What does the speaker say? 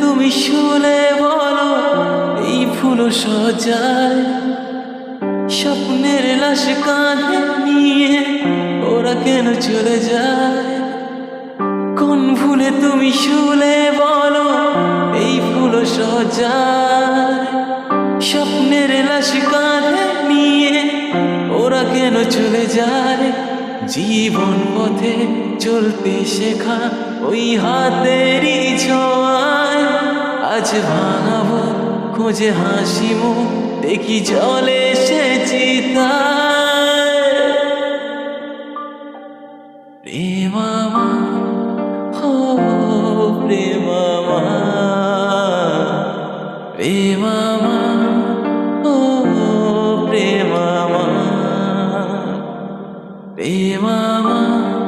তুমি শুলে বলো, এই ফুল সজায়। স্বপ্নের লাশ কাঁধে নিয়ে ওরা কেন চলে যায়? কোন ভুলে তুমি শুলে বলো, এই ফুল সজায়। স্বপ্নের লাশ কাঁধে নিয়ে ওরা কেন চলে যায়? জীবন পথে চলতে শেখা ওই আজ ভাঙাবো খোঁজে হাসিমো দেখি জলে সে প্রেমামা হো প্রেমামা প্রেমামা ও প্রেমামা প্রেমামা।